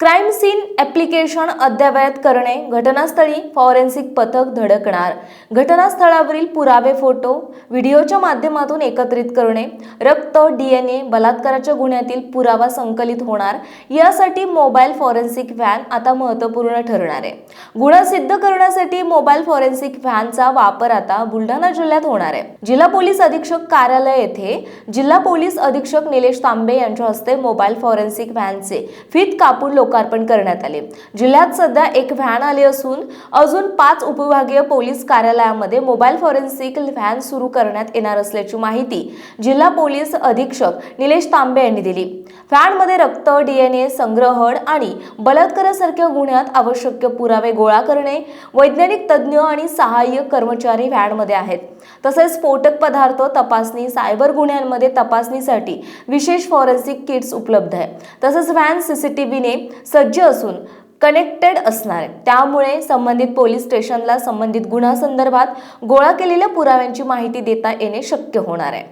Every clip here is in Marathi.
क्राईम सीन ॲप्लिकेशन अद्ययावत करणे घटनास्थळी फॉरेन्सिक पथक धडकणार. घटनास्थळावरील पुरावे फोटो व्हिडिओच्या माध्यमातून एकत्रित करणे रक्त डी एन ए बलात्काराच्या गुन्ह्यातील पुरावा संकलित होणार यासाठी मोबाईल फॉरेन्सिक व्हॅन आता महत्त्वपूर्ण ठरणार आहे. गुन्हा सिद्ध करण्यासाठी मोबाईल फॉरेन्सिक व्हॅनचा वापर आता बुलढाणा जिल्ह्यात होणार आहे. जिल्हा पोलीस अधीक्षक कार्यालय येथे जिल्हा पोलीस अधीक्षक निलेश तांबे यांच्या हस्ते मोबाईल फॉरेन्सिक व्हॅनचे फीत कापून लोकार्पण करण्यात आले. जिल्ह्यात सध्या एक व्हॅन आली असून अजून पाच उपविभागीय पोलीस कार्यालयामध्ये मोबाईल फॉरेन्सिक व्हॅन सुरू करण्यात येणार असल्याची माहिती जिल्हा पोलीस अधीक्षक निलेश तांबे यांनी दिली. व्हॅनमध्ये रक्त डीएनए संग्रहण आणि बलात्कारासारख्या गुन्ह्यात आवश्यक पुरावे गोळा करणे वैज्ञानिक तज्ज्ञ आणि सहाय्यक कर्मचारी व्हॅनमध्ये आहेत. तसेच स्फोटक पदार्थ तपासणी सायबर गुन्ह्यांमध्ये तपासणीसाठी विशेष फॉरेन्सिक किट्स उपलब्ध आहे तसेच व्हॅन सीसीटीव्हीने सज्ज असून कनेक्टेड असणार. त्यामुळे संबंधित पोलीस स्टेशनला संबंधित गुन्ह्यासंदर्भात गोळा केलेल्या पुराव्यांची माहिती देता येणे शक्य होणार आहे.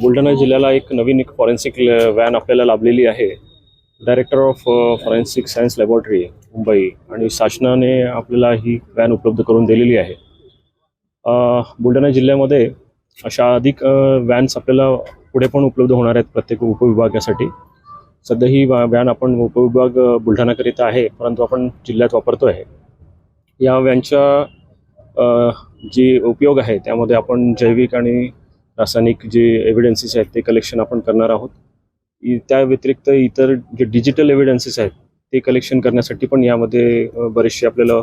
बुलढाणा जिल्ह्याला एक नवीन एक फॉरेन्सिक व्हॅन आपल्याला लाभलेली आहे. Director of forensic science laboratory Mumbai. आणि शासनाने आपल्याला ही व्हॅन उपलब्ध करून दिलेली आहे. बुलढाणा जिल्ह्यामध्ये अशा अधिक व्हॅन्स आपल्याला पुढे पण उपलब्ध होणार आहेत प्रत्येक उपविभागासाठी. सध्या ही व्हॅन आपण उपविभाग बुलढाणाकरिता आहे परंतु आपण जिल्ह्यात वापरतो आहे या व्हॅनच्या जी जे उपयोग आहे त्यामध्ये आपण जैविक आणि रासायनिक जे एव्हिडन्सेस आहेत ते कलेक्शन आपण करणार आहोत. इ- त्या व्यतिरिक्त इतर जे डिजिटल एव्हिडन्सेस आहेत ते कलेक्शन करण्यासाठी पण यामध्ये बरेचसे आपल्याला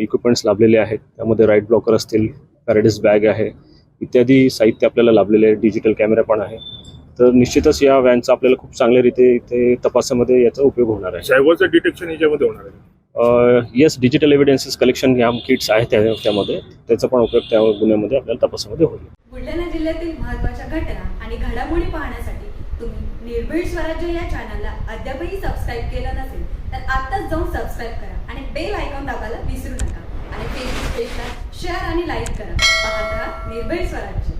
इक्विपमेंट्स लाभलेले आहेत. त्यामध्ये राईट ब्लॉकर असतील पॅरेडिस बॅग आहे इत्यादी साहित्य आपल्याला लाभलेले आहे डिजिटल कॅमेरा पण आहे. तर निश्चितच या व्हॅनचा आपल्याला खूप चांगल्या रीते इथे तपासामध्ये याचा उपयोग होणार आहे. सायबरचं डिटेक्शन याच्यामध्ये होणार आहे येस डिजिटल एव्हिडन्सेस कलेक्शन या किट्स आहेत त्या त्यामध्ये. त्याचा पण उपयोग त्या गुन्ह्यामध्ये आपल्याला तपासामध्ये होईल. बुलढाणा जिल्ह्यातील महत्त्वाच्या घटना आणि घडामोडी पाहण्यासाठी तुम्ही निर्भीड स्वराज्य या चॅनलला अद्यापही सबस्क्राईब केलं नसेल तर आत्ताच जाऊन सबस्क्राईब करा आणि बेल आयकॉन दाबायला विसरू नका. आणि फेसबुक पेजला शेअर आणि लाईक करा. पाहत राहा निर्भीड स्वराज्य.